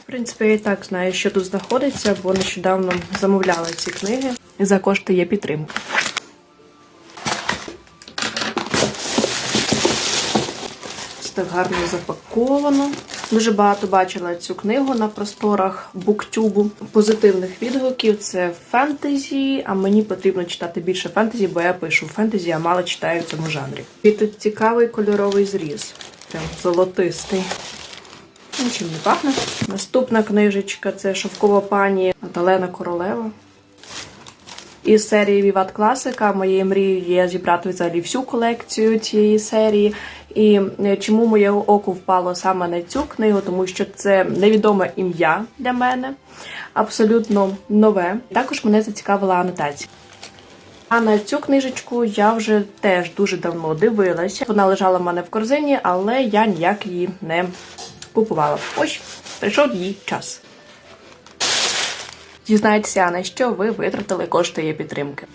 В принципі, я і так знаю, що тут знаходиться, бо нещодавно замовляла ці книги за кошти є підтримка. Так гарно запаковано. Дуже багато бачила цю книгу на просторах буктюбу. Позитивних відгуків це фентезі, а мені потрібно читати більше фентезі, бо я пишу фентезі, а мало читаю в цьому жанрі. І тут цікавий кольоровий зріз. Прям золотистий. Нічим не пахне. Наступна книжечка це Шовкова пані Наталена Королева. Із серії Віват Класика моєю мрією є зібрати взагалі всю колекцію цієї серії. І е, чому моє око впало саме на цю книгу? Тому що це невідоме ім'я для мене, абсолютно нове. Також мене зацікавила анотація. А на цю книжечку я вже теж дуже давно дивилася. Вона лежала в мене в корзині, але я ніяк її не купувала. Ось прийшов її час. Дізнайтеся, на що ви витратили кошти її підтримки.